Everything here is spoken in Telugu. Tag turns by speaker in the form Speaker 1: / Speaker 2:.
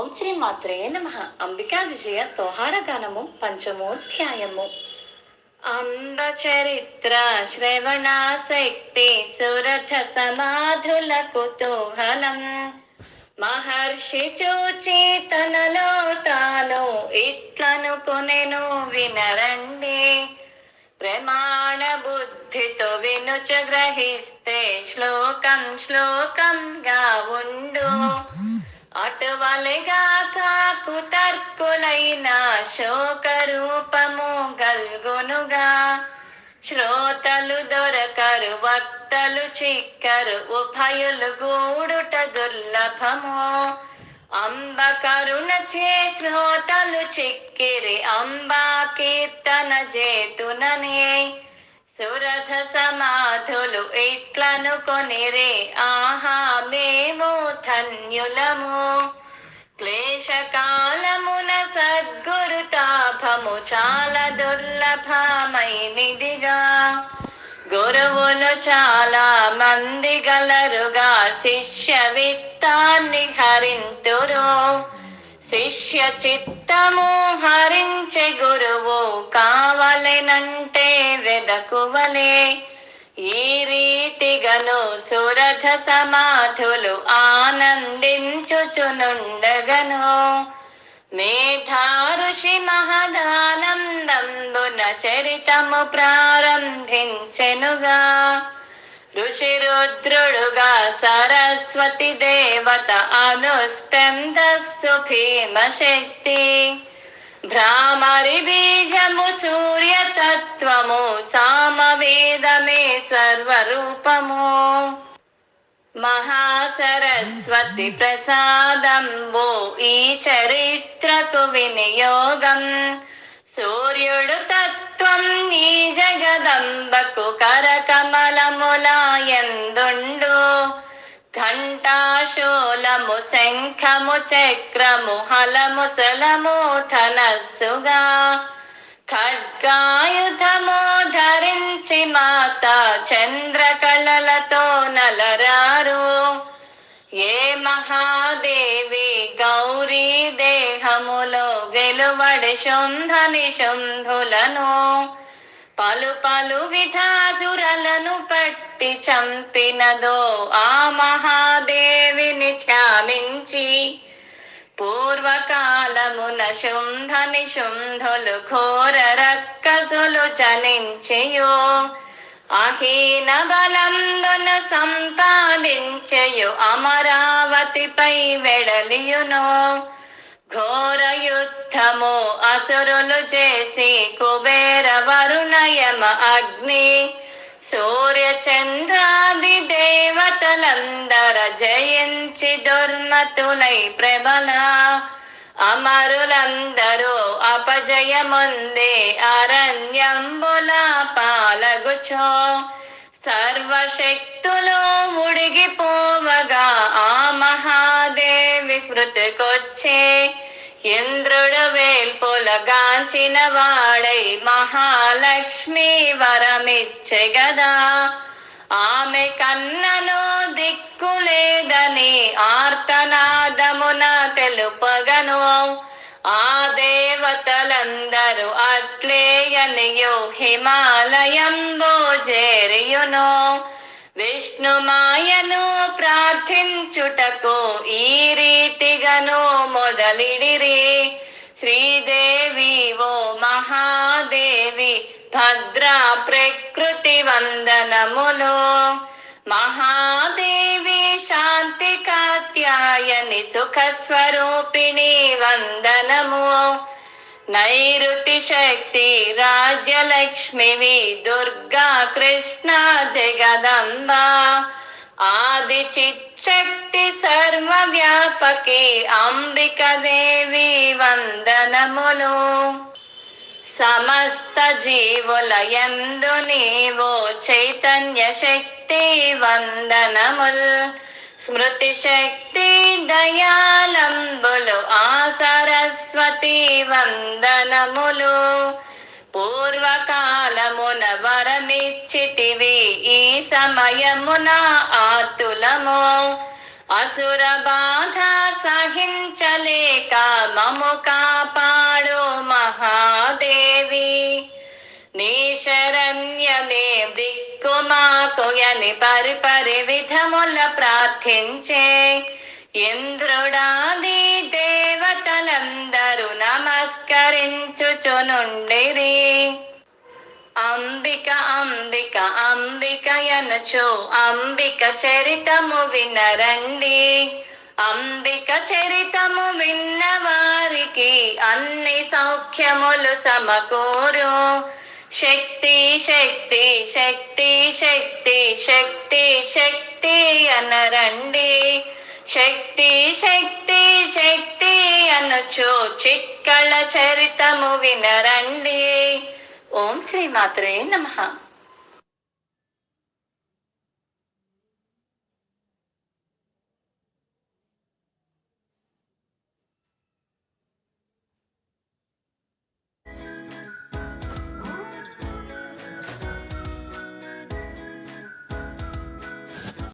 Speaker 1: ఓం శ్రీ మాత్రే నమ. అంబికా విజయ తోహార గానము పంచమోధ్యాయము. అంబ చరిత్ర శ్రవణాసక్తి సురథ సమాధుల కుతూహలం. మహర్షి చూచి తనలో తాను ఇట్లనుకొనెను వినరండి. ప్రమాణ బుద్ధితో వినుచ గ్రహిస్తే శ్లోకం శ్లోకంగా ఉండు. అటువలిగా కాకు శోక రూపము గల్గొనుగా. శ్రోతలు దొరకరు వక్తలు చిక్కరు ఉభయులు గూడుట దుర్లభము. అంబ కరుణ చే శ్రోతలు చిక్కిరి అంబా కీర్తన చేతుననే. సురథ సమాధులు ఇట్లను కొనిరే ఆహా మేము ధన్యులము. క్లేశకాలమున సద్గురు తాపము చాలా దుర్లభమైనదిగా గురువులు చాలా మంది గలరుగా శిష్య విత్తాన్ని హరింతురు. శిష్య చిత్తము హరించే గురువు కావలెనంటే వెదకువలే. ఈ రీతిగను సురథ సమాధులు ఆనందించుచునుండగను. మేధారుషి మహదానందంబున చరితము ప్రారంభించెనుగా. ఋషి రుద్రుడుగా సరస్వతి దేవత అనుష్టందస్సు భీమశక్తి భ్రామరి బీజము సూర్యతత్వము వేదమే సర్వరూపము మహాసరస్వతి ప్రసాదంబు ఈ చరిత్రకు వినియోగం. సూర్యుడు తత్వం ఈ జగదంబకు కరకమలములాయందుండు. ఘంటాశూలము శంఖము చక్రము హలము సలము ధనస్సుగా ఖడ్గాయుధమో ధరించి మాత చంద్రకళలతో నలరారు. ఏ మహాదేవి గౌరీ దేహములో వెలువడి శుంధని శుంధులను పలు పలు విధాసురలను పట్టి చంపినదో ఆ మహాదేవిని ధ్యానించి పూర్వకాలమున శుంధని శుంధులు ఘోర రక్కసులు జనించయో. అహీన బలందున సంపాదించెయు అమరావతిపై వెడలియును. ఘోర యుద్ధము అసురులు చేసి కుబేర వరుణయమ అగ్ని. సూర్య చంద్రాది దేవతలందర జయించి దుర్మతులై ప్రబల. అమరులందరూ అపజయముందే అరణ్యంబుల పాలగుచో. సర్వశక్తులు ముడిగిపోవగా ఆ మహాదేవి స్మృతికొచ్చే. ఇంద్రుడు వేల్పులగాంచిన వాడై మహాలక్ష్మి వరమిచ్చే గదా. ఆమె కన్నను దిక్కులేదని ఆర్తనాదమున తెలుపగను. ఆ దేవతలందరూ అట్లేయనియు హిమాలయంబో చేరియును. విష్ణుమాయను ప్రార్థించుటకు ఈ రీతిగను మొదలిడిరి. శ్రీదేవి ఓ మహాదేవి భద్ర ప్రకృతి వందనములు. మహాదేవి శాంతి కాత్యాయని సుఖ స్వరూపిణి వందనము. నైరుతి శక్తి రాజ్యలక్ష్మివి దుర్గా కృష్ణ జగదంబ. ఆది చిచ్చక్తి సర్వవ్యాపకి అంబిక దేవి వందనములు. సమస్త జీవుల ఎందు నీవో చైతన్య శక్తి వందనముల్. స్మృతి శక్తి దయాలంబులు ఆ సరస్వతి వందనములు పూర్వకాలమున వరమిచ్చితివి ఈ సమయమున ఆతులము అసుర బాధ సహించలేక అని పరి పరి విధముల ప్రార్థించే ఇంద్రుడాది దేవతలందరూ నమస్కరించుచునుండిరి. అంబిక అంబిక అంబిక ఎనచో అంబిక చరితము వినరండి. అంబిక చరితము విన్న వారికి అన్ని సౌఖ్యములు సమకూరు. శక్తి శక్తి శక్తి శక్తి శక్తి శక్తి అనరండి. శక్తి శక్తి శక్తి అనచో చిక్కల చరితము వినరండి. ఓం శ్రీ మాత్రే నమః.